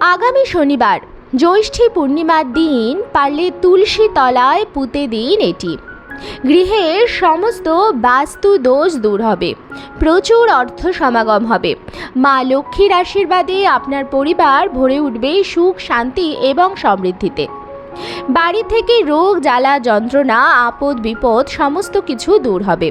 আগামী শনিবার, জ্যৈষ্ঠী পূর্ণিমার দিন পারলে তুলসী তলায় পুঁতে দিন এটি। গৃহের সমস্ত বাস্তু দোষ দূর হবে, প্রচুর অর্থ সমাগম হবে। মা লক্ষ্মীর আশীর্বাদে আপনার পরিবার ভরে উঠবে সুখ, শান্তি এবং সমৃদ্ধিতে। বাড়ি থেকে রোগ, জ্বালা, যন্ত্রণা আপদ বিপদ সমস্ত কিছু দূর হবে।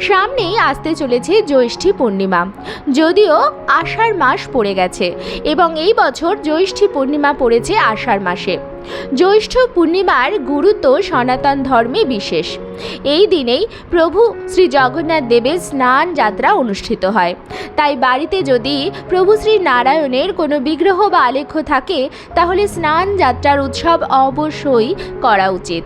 সামনেই আসতে চলেছে জ্যৈষ্ঠী পূর্ণিমা। যদিও আষাঢ় মাস পড়ে গেছে এবং এই বছর জ্যৈষ্ঠী পূর্ণিমা পড়েছে আষাঢ় মাসে। জ্যৈষ্ঠ পূর্ণিমার গুরুত্ব সনাতন ধর্মে বিশেষ। এই দিনেই প্রভু শ্রী জগন্নাথ দেবের স্নান যাত্রা অনুষ্ঠিত হয়। তাই বাড়িতে যদি প্রভু শ্রী নারায়ণের কোনো বিগ্রহ বা আলেখ্য থাকে, তাহলে স্নান যাত্রার উৎসব অবশ্যই করা উচিত।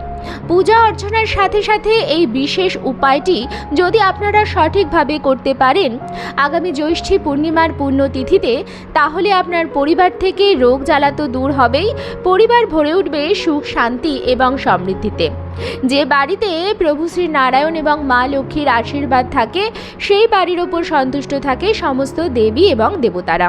পূজা অর্চনার সাথে সাথে এই বিশেষ উপায়টি যদি আপনারা সঠিকভাবে করতে পারেন, আগামী জ্যৈষ্ঠী পূর্ণিমার পুণ্যতিথিতে, তাহলে আপনার পরিবার থেকে রোগ জ্বালা তো দূর হবেই, পরিবার ভরে উঠবে সুখ, শান্তি এবং সমৃদ্ধিতে। যে বাড়িতে প্রভু শ্রী নারায়ণ এবং মা লক্ষ্মীর আশীর্বাদ থাকে, সেই বাড়ির ওপর সন্তুষ্ট থাকে সমস্ত দেবী এবং দেবতারা।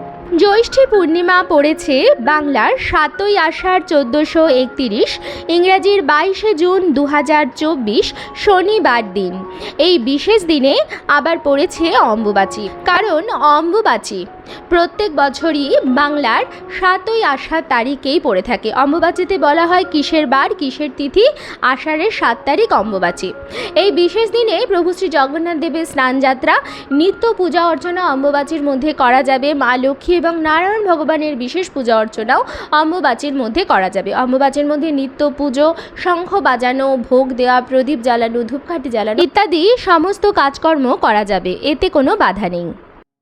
জ্যৈষ্ঠী পূর্ণিমা পড়েছে বাংলার সাতই আষাঢ় চোদ্দোশো একতিরিশ, ইংরাজির বাইশে জুন দু হাজার চব্বিশ শনিবার দিন। এই বিশেষ দিনে আবার পড়েছে অম্বুবাচী। কারণ অম্বুবাচী প্রত্যেক বছরই বাংলার সাতই আষাঢ় তারিখেই পড়ে থাকে। অম্বুবাচীতে বলা হয় কিসের বার, কিসের তিথি, আষাঢ়ের সাত তারিখ অম্বুবাচী। এই বিশেষ দিনে প্রভু শ্রী জগন্নাথ দেবের স্নানযাত্রা নিত্য পূজা অর্চনা অম্বুবাচীর মধ্যে করা যাবে। মা লক্ষ্মী এবং নারায়ণ ভগবানের বিশেষ পূজা অর্চনাও অম্বুবাচীর মধ্যে করা যাবে। অম্বুবাচীর মধ্যে নিত্য পুজো, শঙ্খ বাজানো, ভোগ দেওয়া, প্রদীপ জ্বালানো, ধূপকাঠি জ্বালানো ইত্যাদি সমস্ত কাজকর্ম করা যাবে। এতে কোনো বাধা নেই।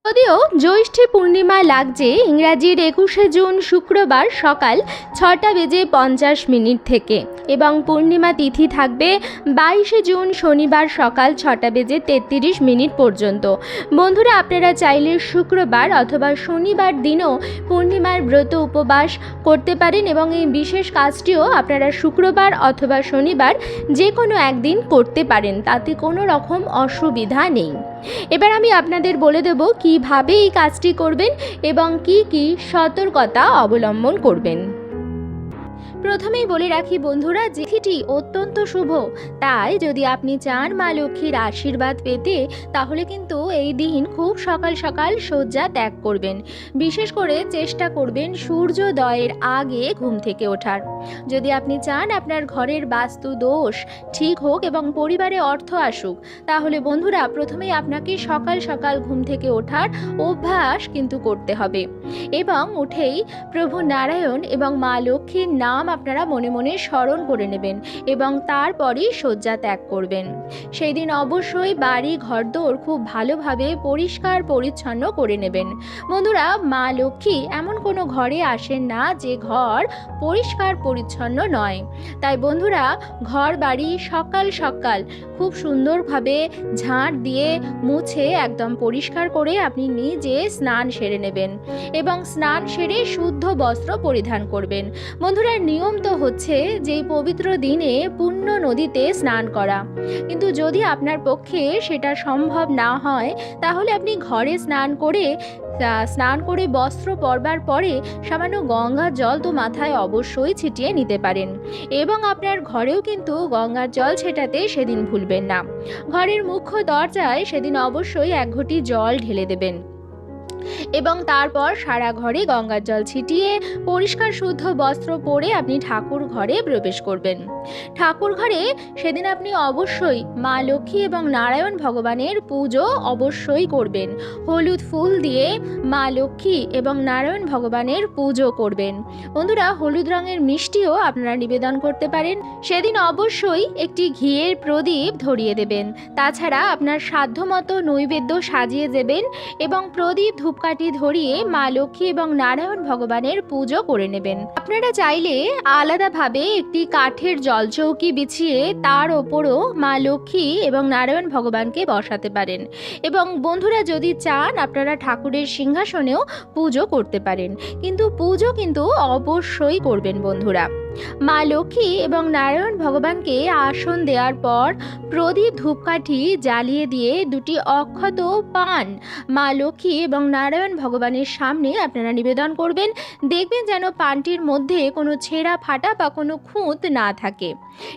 যদিও জ্যৈষ্ঠী পূর্ণিমা লাগছে, ইংরাজির একুশে জুন শুক্রবার সকাল ছটা বেজে পঞ্চাশ মিনিট থেকে এবং পূর্ণিমা তিথি থাকবে বাইশে জুন শনিবার সকাল ছটা বেজে তেত্রিশ মিনিট পর্যন্ত। বন্ধুরা, আপনারা চাইলে শুক্রবার অথবা শনিবার দিনও পূর্ণিমার ব্রত উপবাস করতে পারেন এবং এই বিশেষ কাজটিও আপনারা শুক্রবার অথবা শনিবার যে কোনো একদিন করতে পারেন, তাতে কোনো রকম অসুবিধা নেই। এবার আমি আপনাদের বলে দেব কীভাবে এই কাজটি করবেন এবং কি কি সতর্কতা অবলম্বন করবেন। প্রথমেই বলে রাখি বন্ধুরা তিথিটি অত্যন্ত শুভ। তাই যদি আপনি চান মা লক্ষ্মীর আশীর্বাদ পেতে, তাহলে কিন্তু এই দিন খুব সকাল সকাল শয্যা ত্যাগ করবেন। বিশেষ করে চেষ্টা করবেন সূর্যোদয়ের আগে ঘুম থেকে ওঠার। যদি আপনি চান আপনার ঘরের বাস্তু দোষ ঠিক হোক এবং পরিবারে অর্থ আসুক, তাহলে বন্ধুরা প্রথমেই আপনাকে সকাল সকাল ঘুম থেকে ওঠার অভ্যাস কিন্তু করতে হবে। এবং উঠেই প্রভু নারায়ণ এবং মা লক্ষ্মীর নাম আপনারা মনে মনে স্মরণ করে নেবেন এবং তারপরই শয্যা ত্যাগ করবেন। সেই দিন অবশ্যই বাড়ি ঘরদোর খুব ভালোভাবে পরিষ্কার পরিচ্ছন্ন করে নেবেন। বন্ধুরা, মা লক্ষ্মী এমন কোনো ঘরে আসেন না যে ঘর পরিষ্কার পরিচ্ছন্ন নয়। তাই বন্ধুরা ঘর বাড়ি সকাল সকাল খুব সুন্দরভাবে ঝাঁট দিয়ে মুছে একদম পরিষ্কার করে আপনি নিজে স্নান সেরে নেবেন এবং স্নান সেরে শুদ্ধ বস্ত্র পরিধান করবেন। বন্ধুরা নিয়ম তো হচ্ছে যে পবিত্র দিনে পুণ্য নদীতে স্নান করা। কিন্তু যদি আপনার পক্ষে সেটা সম্ভব না হয়, তাহলে আপনি ঘরে স্নান করে স্নান করে বস্ত্র পরবার পরে সামান্য গঙ্গার জল তো মাথায় অবশ্যই ছিটিয়ে নিতে পারেন। এবং আপনার ঘরেও কিন্তু গঙ্গার জল ছেটাতে সেদিন ভুলবেন না। ঘরের মুখ্য দরজায় সেদিন অবশ্যই এক ঘটি জল ঢেলে দেবেন। এবং তারপর সারা ঘরে গঙ্গার জল ছিটিয়ে পরিষ্কার শুদ্ধ বস্ত্র পরে আপনি ঠাকুর ঘরে প্রবেশ করবেন। ঠাকুর ঘরে সেদিন আপনি অবশ্যই মা লক্ষ্মী এবং নারায়ণ ভগবানের পুজো অবশ্যই করবেন। হলুদ ফুল দিয়ে মা লক্ষ্মী এবং নারায়ণ ভগবানের পুজো করবেন। বন্ধুরা, হলুদ রঙের মিষ্টিও আপনারা নিবেদন করতে পারেন। সেদিন অবশ্যই একটি ঘিয়ের প্রদীপ ধরিয়ে দেবেন। তাছাড়া আপনার সাধ্যমতো নৈবেদ্য সাজিয়ে দেবেন এবং প্রদীপ ধূপকাঠি ধরিয়ে মা লক্ষ্মী এবং নারায়ণ ভগবানের পুজো করে নেবেন। আপনারা চাইলে আলাদাভাবে একটি কাঠের জলচৌকি বিছিয়ে তার ওপরও মা লক্ষ্মী এবং নারায়ণ ভগবানকে বসাতে পারেন। এবং বন্ধুরা যদি চান, আপনারা ঠাকুরের সিংহাসনেও পুজো করতে পারেন। কিন্তু পুজো কিন্তু অবশ্যই করবেন বন্ধুরা। মা লক্ষ্মী এবং নারায়ণ ভগবানকে আসন দেওয়ার পর প্রদীপ ধূপকাঠি জ্বালিয়ে দিয়ে দুটি অক্ষত পান। মা লক্ষ্মী এবং নারায়ণ ভগবানের সামনে আপনারা নিবেদন করবেন। দেখবেন যেন পানটির মধ্যে কোনো ছেঁড়া ফাটা বা কোনো খুঁত না থাকে।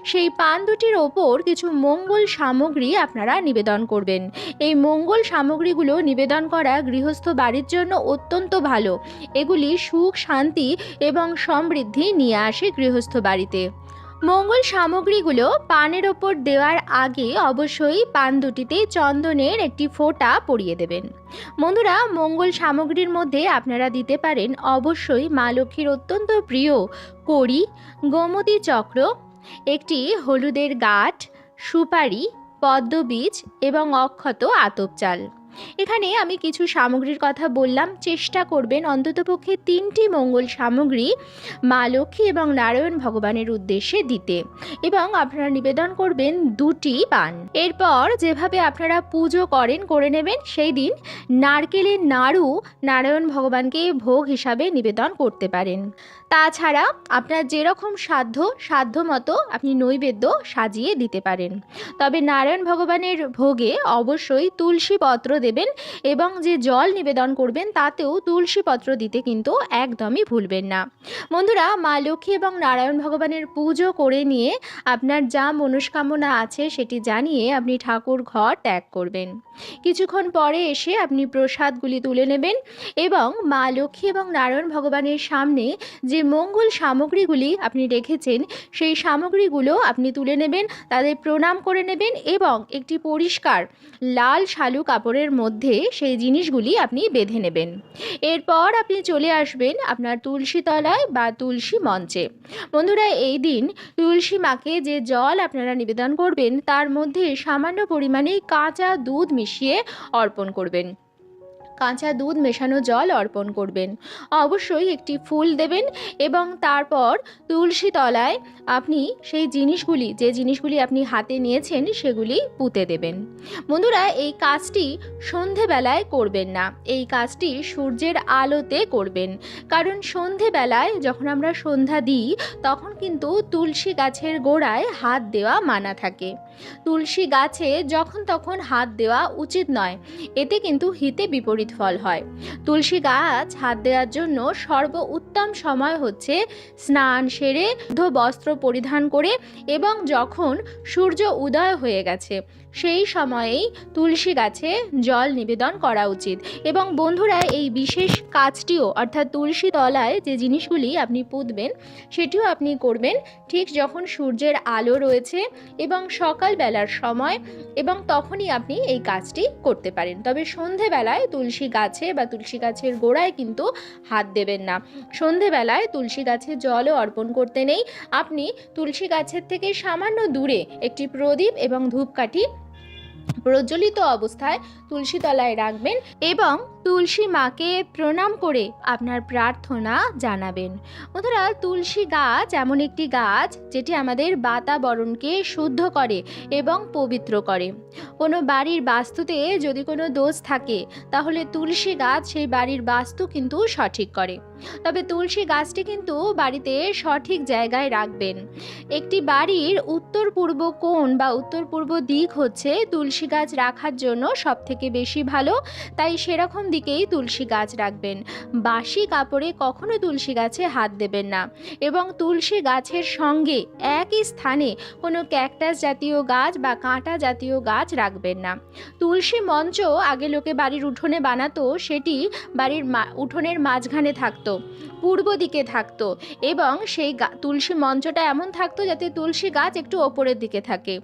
সেই পান দুটির ওপর কিছু মঙ্গল সামগ্রী আপনারা নিবেদন করবেন। এই মঙ্গল সামগ্রীগুলো নিবেদন করা গৃহস্থ বাড়ির জন্য অত্যন্ত ভালো। এগুলি সুখ, শান্তি এবং সমৃদ্ধি নিয়ে আসে গৃহস্থ বাড়িতে। মঙ্গল সামগ্রীগুলো পানের ওপর দেওয়ার আগে অবশ্যই পান দুটিতে চন্দনের একটি ফোঁটা পরিয়ে দেবেন। বন্ধুরা, মঙ্গল সামগ্রীর মধ্যে আপনারা দিতে পারেন অবশ্যই মা লক্ষ্মীর অত্যন্ত প্রিয় কড়ি, গোমতী চক্র, একটি হলুদের গাঠ সুপারি, পদ্মবীজ এবং অক্ষত আতপ চাল। এখানে আমি কিছু সামগ্রীর কথা বললাম। চেষ্টা করবেন অন্ততপক্ষে তিনটি মঙ্গল সামগ্রী মা লক্ষ্মী এবং নারায়ণ ভগবানের উদ্দেশ্যে দিতে এবং আপনারা নিবেদন করবেন দুটি পান। এরপর যেভাবে আপনারা পুজো করেন, করে নেবেন, সেই দিন নারকেলের নাড়ু নারায়ণ ভগবানকে ভোগ হিসাবে নিবেদন করতে পারেন। তাছাড়া আপনার যেরকম সাধ্য সাধ্য মতো আপনি নৈবেদ্য সাজিয়ে দিতে পারেন। তবে নারায়ণ ভগবানের ভোগে অবশ্যই তুলসী পত্র দেবেন এবং যে জল নিবেদন করবেন তাতেও তুলসী পত্র দিতে কিন্তু একদমই ভুলবেন না। বন্ধুরা, মা লক্ষ্মী এবং নারায়ণ ভগবানের পুজো করে নিয়ে আপনার যা মনস্কামনা আছে সেটি জানিয়ে আপনি ঠাকুর ঘর ত্যাগ করবেন। কিছুক্ষণ পরে এসে আপনি প্রসাদগুলি তুলে নেবেন এবং মা লক্ষ্মী এবং নারায়ণ ভগবানের সামনে যে মঙ্গল সামগ্রীগুলি আপনি রেখেছেন, সেই সামগ্রীগুলো আপনি তুলে নেবেন, তাদের প্রণাম করে নেবেন এবং একটি পরিষ্কার লাল শালু কাপড়ের মধ্যে সেই জিনিসগুলি আপনি বেঁধে নেবেন। এরপর আপনি চলে আসবেন আপনার তুলসী তলায় বা তুলসী মঞ্চে। বন্ধুরা, এই দিন তুলসী মাকে যে জল আপনারা নিবেদন করবেন, তার মধ্যে সামান্য পরিমাণে কাঁচা দুধ মিশিয়ে অর্পণ করবেন। কাঁচা দুধ মেশানো জল অর্পণ করবেন। অবশ্যই একটি ফুল দেবেন এবং তারপর তুলসী তলায় আপনি সেই জিনিসগুলি, যে জিনিসগুলি আপনি হাতে নিয়েছেন সেগুলি পুঁতে দেবেন। বন্ধুরা, এই কাজটি সন্ধেবেলায় করবেন না। এই কাজটি সূর্যের আলোতে করবেন। কারণ সন্ধেবেলায় যখন আমরা সন্ধ্যা দিই, তখন কিন্তু তুলসী গাছের গোড়ায় হাত দেওয়া মানা থাকে। তুলসী গাছে যখন তখন হাত দেওয়া উচিত নয়, এতে কিন্তু হিতে বিপরীত ফল হয়। তুলসী গাছ হাত দেওয়ার জন্য সর্ব উত্তম সময় হচ্ছে স্নান সেরে বস্ত্র পরিধান করে এবং যখন সূর্য উদয় হয়ে গেছে, সেই সময়েই তুলসী গাছে জল নিবেদন করা উচিত। এবং বন্ধুরা, এই বিশেষ কাজটিও, অর্থাৎ তুলসী তলায় যে জিনিসগুলি আপনি পুঁতবেন, সেটিও আপনি করবেন ঠিক যখন সূর্যের আলো রয়েছে এবং সকালবেলার সময় এবং তখনই আপনি এই কাজটি করতে পারেন। তবে সন্ধেবেলায় তুলসী গাছে বা তুলসী গাছের গোড়ায় কিন্তু হাত দেবেন না। সন্ধেবেলায় তুলসী গাছে জলও অর্পণ করতে নেই। আপনি তুলসী গাছের থেকে সামান্য দূরে একটি প্রদীপ এবং ধূপকাঠি প্রজ্বলিত অবস্থায় তুলসী তলায় রাখবেন এবং তুলসী মাকে প্রণাম করে আপনার প্রার্থনা জানাবেন। বন্ধুরা তুলসী গাছ এমন একটি গাছ যেটি আমাদের বাতাবরণকে শুদ্ধ করে এবং পবিত্র করে। কোনো বাড়ির বাস্তুতে যদি কোনো দোষ থাকে, তাহলে তুলসী গাছ সেই বাড়ির বাস্তু কিন্তু সঠিক করে। তবে তুলসী গাছটি কিন্তু বাড়িতে সঠিক জায়গায় রাখবেন। একটি বাড়ির উত্তর পূর্ব কোণ বা উত্তর পূর্ব দিক হচ্ছে তুলসী গাছ রাখার জন্য সবথেকে বেশি ভালো, তাই সেরকম দিকেই তুলসী গাছ রাখবেন। বাসি কাপড়ে কখনো তুলসী গাছে হাত দেবেন না এবং তুলসী গাছের সঙ্গে একই স্থানে কোনো ক্যাকটাস জাতীয় গাছ বা কাঁটা জাতীয় গাছ রাখবেন না। তুলসী মঞ্চ আগে লোকে বাড়ির উঠোনে বানাতো, সেটি বাড়ির উঠোনের মাঝখানে থাকতো। পূর্ব দিকে থাকতো এবং সেই তুলসী মঞ্চটা এমন থাকতো যাতে তুলসী গাছ একটু ওপরের দিকে থাকে।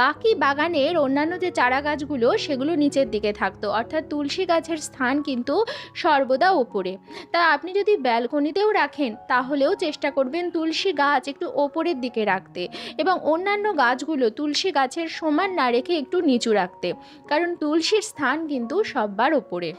বাকি বাগানের অন্যান্য যে চারা গাছগুলো, সেগুলো নিচের দিকে থাকতো, অর্থাৎ তুলসী গাছের স্থান কিন্তু সর্বদা ওপরে। তা আপনি যদি ব্যালকনিতেও রাখেন, তাহলেও চেষ্টা করবেন তুলসী গাছ একটু ওপরের দিকে রাখতে এবং অন্যান্য গাছগুলো তুলসী গাছের সমান না রেখে একটু নিচু রাখতে, কারণ তুলসীর স্থান কিন্তু সববার ওপরে।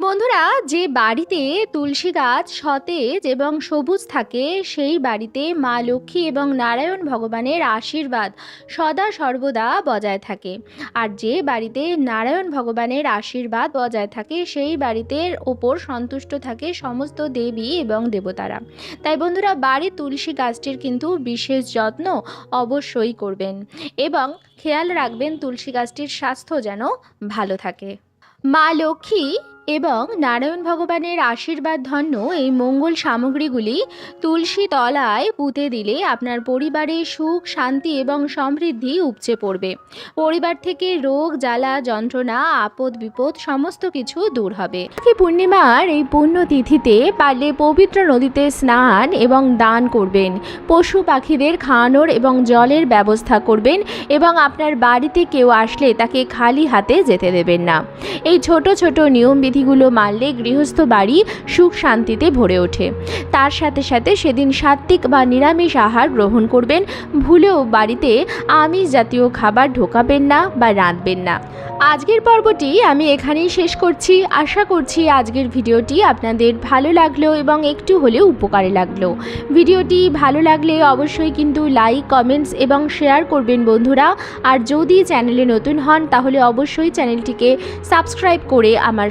বন্ধুরা, যে বাড়িতে তুলসী গাছ সতেজ এবং সবুজ থাকে, সেই বাড়িতে মা লক্ষ্মী এবং নারায়ণ ভগবানের আশীর্বাদ সদা সর্বদা বজায় থাকে। আর যে বাড়িতে নারায়ণ ভগবানের আশীর্বাদ বজায় থাকে, সেই বাড়িতে ওপর সন্তুষ্ট থাকে সমস্ত দেবী এবং দেবতারা। তাই বন্ধুরা, বাড়ির তুলসী গাছটির কিন্তু বিশেষ যত্ন অবশ্যই করবেন এবং খেয়াল রাখবেন তুলসী গাছটির স্বাস্থ্য যেন ভালো থাকে। মা লক্ষ্মী এবং নারায়ণ ভগবানের আশীর্বাদ ধন্য এই মঙ্গল সামগ্রীগুলি তুলসী তলায় পুঁতে দিলে আপনার পরিবারে সুখ, শান্তি এবং সমৃদ্ধি উপচে পড়বে। পরিবার থেকে রোগ, জ্বালা, যন্ত্রণা, আপদ, বিপদ সমস্ত কিছু দূর হবে। পূর্ণিমার এই পুণ্য তিথিতে পারলে পবিত্র নদীতে স্নান এবং দান করবেন। পশু পাখিদের খাওয়ানোর এবং জলের ব্যবস্থা করবেন এবং আপনার বাড়িতে কেউ আসলে তাকে খালি হাতে যেতে দেবেন না। এই ছোট ছোট নিয়মবিধিগুলো মানলে গৃহস্থ বাড়ি সুখ শান্তিতে ভরে ওঠে। তার সাথে সাথে সেদিন সাত্ত্বিক বা নিরামিষ আহার গ্রহণ করবেন। ভুলেও বাড়িতে আমিষ জাতীয় খাবার ঢোকাবেন না বা রাঁধবেন না। আজকের পর্বটি আমি এখানেই শেষ করছি। আশা করছি আজকের ভিডিওটি আপনাদের ভালো লাগল এবং একটু হলেও উপকারে লাগল। ভিডিওটি ভালো লাগলে অবশ্যই কিন্তু লাইক, কমেন্টস এবং শেয়ার করবেন বন্ধুরা। আর যদি চ্যানেলে নতুন হন তাহলে অবশ্যই চ্যানেলটিকে সাবস্ক্রাইব করে আমার